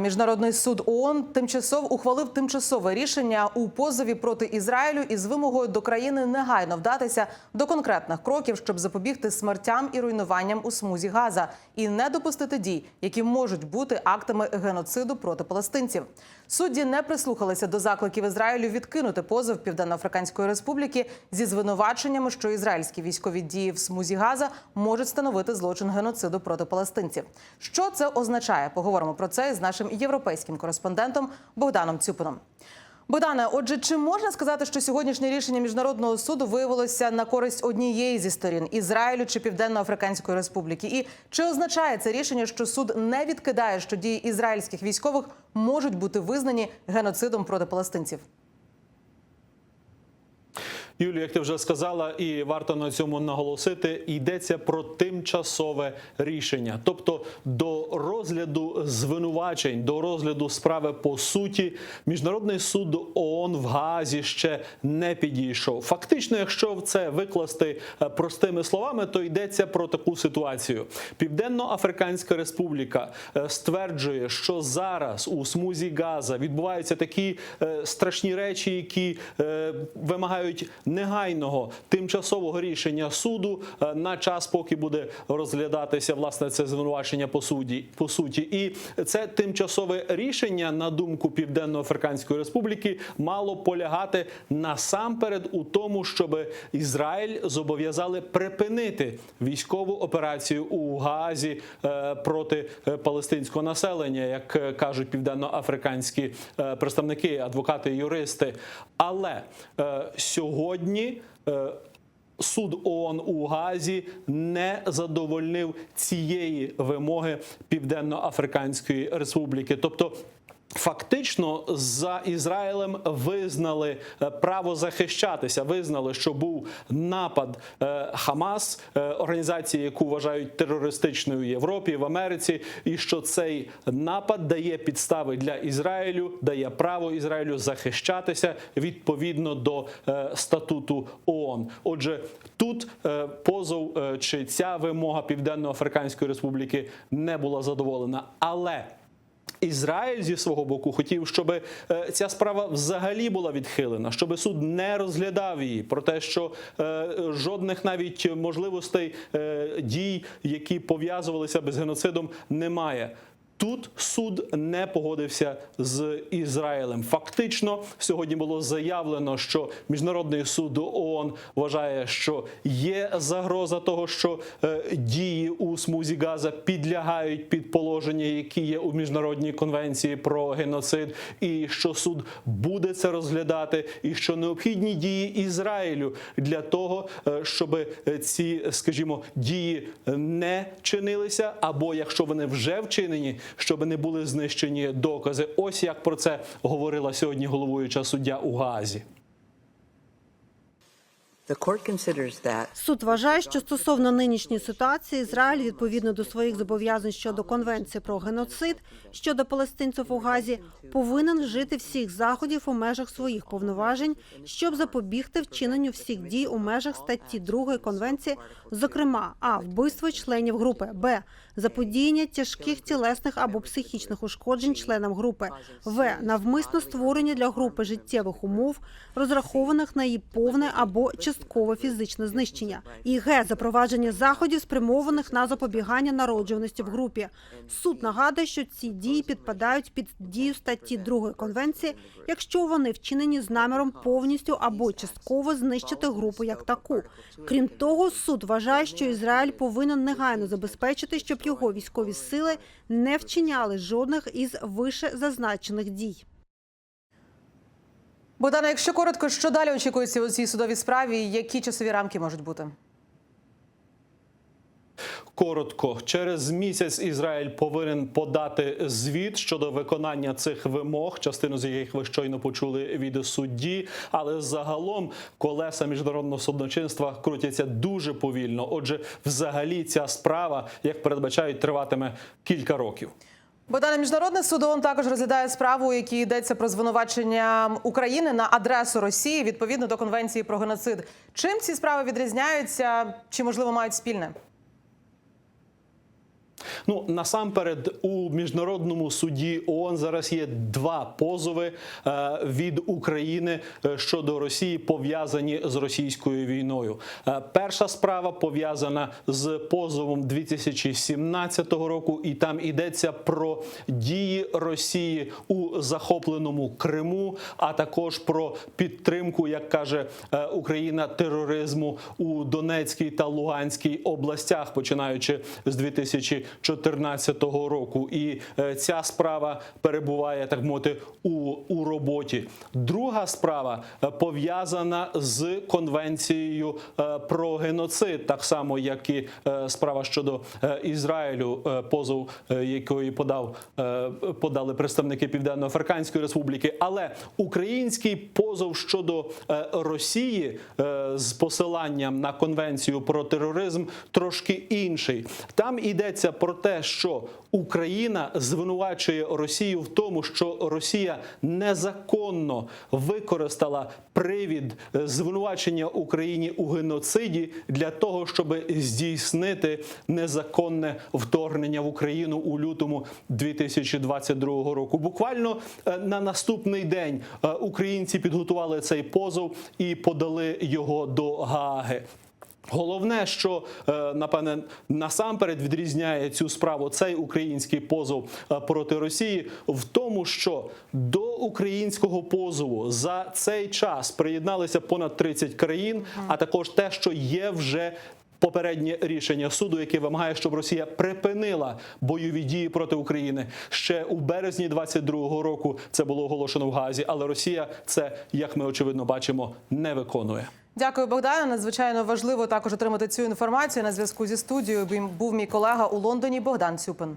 міжнародний суд ООН тимчасово ухвалив тимчасове рішення у позові проти Ізраїлю із вимогою до країни негайно вдатися до конкретних кроків, щоб запобігти смертям і руйнуванням у смузі Газа і не допустити дій, які можуть бути актами геноциду проти палестинців. Судді не прислухалися до закликів Ізраїлю відкинути позов Південно-Африканської Республіки зі звинуваченнями, що ізраїльські військові дії в смузі Газа можуть становити злочин геноциду проти палестинців. Що це означає? Поговоримо про це із нашим європейським кореспондентом Богданом Цюпином. Богдане, отже, чи можна сказати, що сьогоднішнє рішення міжнародного суду виявилося на користь однієї зі сторін Ізраїлю чи Південно-Африканської Республіки? І чи означає це рішення, що суд не відкидає, що дії ізраїльських військових можуть бути визнані геноцидом проти палестинців? Юлію, як ти вже сказала, і варто на цьому наголосити, йдеться про тимчасове рішення, тобто до розгляду звинувачень, до розгляду справи по суті, міжнародний суд ООН в Гаазі ще не підійшов. Фактично, якщо це викласти е, простими словами, то йдеться про таку ситуацію. Південно-Африканська Республіка е, стверджує, що зараз у смузі Газа відбуваються такі е, страшні речі, які вимагають негайного тимчасового рішення суду е, на час, поки буде розглядатися власне це звинувачення по суді по суті. І це тимчасове рішення, на думку Південно-Африканської Республіки, мало полягати насамперед у тому, щоб Ізраїль зобов'язали припинити військову операцію у Гаазі е, проти е, палестинського населення, як кажуть південно-африканські представники, адвокати, і юристи. Але е, сьогодні. е, Суд ООН у Газі не задовольнив цієї вимоги Південно-Африканської Республіки. Тобто, фактично за Ізраїлем визнали е, право захищатися, визнали, що був напад е, Хамас, е, організації, яку вважають терористичною в Європі в Америці, і що цей напад дає підстави для Ізраїлю, дає право Ізраїлю захищатися відповідно до статуту ООН. Отже, тут позов чи ця вимога Південно-Африканської Республіки не була задоволена, але Ізраїль зі свого боку хотів, щоб е, ця справа взагалі була відхилена, щоб суд не розглядав її про те, що е, жодних навіть можливостей е, дій, які пов'язувалися без геноцидом, немає. Тут суд не погодився з Ізраїлем. Фактично, сьогодні було заявлено, що міжнародний суд ООН вважає, що є загроза того, що е, дії у смузі Газа підлягають під положення, які є у міжнародній конвенції про геноцид, і що суд буде це розглядати, і що необхідні дії Ізраїлю для того, е, щоб е, ці, скажімо, дії не чинилися, або якщо вони вже вчинені, щоб не були знищені докази. Ось як про це говорила сьогодні головуюча суддя у Гаазі. Суд вважає, що стосовно нинішньої ситуації Ізраїль відповідно до своїх зобов'язань щодо конвенції про геноцид щодо палестинців у Газі повинен вжити всіх заходів у межах своїх повноважень, щоб запобігти вчиненню всіх дій у межах статті 2 конвенції, зокрема а вбивство членів групи, б заподіяння тяжких тілесних або психічних ушкоджень членам групи, в навмисно створення для групи життєвих умов, розрахованих на її повне або часткове фізичне знищення, і г запровадження заходів, спрямованих на запобігання народжуваності в групі. Суд нагадує, що ці дії підпадають під дію статті 2 конвенції, якщо вони вчинені з наміром повністю або частково знищити групу як таку. Крім того, суд вважає, що Ізраїль повинен негайно забезпечити, щоб його військові сили не вчиняли жодних із вище зазначених дій. Богдане, якщо коротко, що далі очікується у цій судовій справі? Які часові рамки можуть бути? Коротко, через місяць Ізраїль повинен подати звіт щодо виконання цих вимог, частину з яких ви щойно почули від судді. Але загалом колеса міжнародного судочинства крутяться дуже повільно. Отже, взагалі ця справа, як передбачають, триватиме кілька років. Богдане, міжнародний суд ООН також розглядає справу, у якій йдеться про звинувачення України на адресу Росії відповідно до конвенції про геноцид. Чим ці справи відрізняються? Чи можливо мають спільне? Ну насамперед у міжнародному суді ООН зараз є два позови е, від України е, щодо Росії, пов'язані з російською війною. Е, перша справа пов'язана з позовом 2017 року, і там йдеться про дії Росії у захопленому Криму, а також про підтримку, як каже Україна, тероризму у Донецькій та Луганській областях, починаючи з 2014 року. І е, ця справа перебуває так мовити у, у роботі. Друга справа е, пов'язана з конвенцією е, про геноцид, так само як і справа щодо Ізраїлю, позов якої подав подали представники Південно-Африканської Республіки. Але український позов щодо Росії з посиланням на конвенцію про тероризм трошки інший. Там йдеться про те, що Україна звинувачує Росію в тому, що Росія незаконно використала привід е, звинувачення Україні у геноциді для того, щоб здійснити незаконне вторгнення в Україну у лютому 2022 року. Буквально е, на наступний день е, українці підготували цей позов і подали його до Гааги. Головне, що е, напевне насамперед відрізняє цю справу цей український позов е, проти Росії в тому, що до українського позову за цей час приєдналися понад 30 країн, а також те, що є вже. Попереднє рішення суду, яке вимагає, щоб Росія припинила бойові дії проти України ще у березні 22-го року. Це було оголошено в Газі, але Росія це, як ми очевидно бачимо, не виконує. Дякую, Богдане. Надзвичайно важливо також отримати цю інформацію. На зв'язку зі студією був мій колега у Лондоні Богдан Цюпин.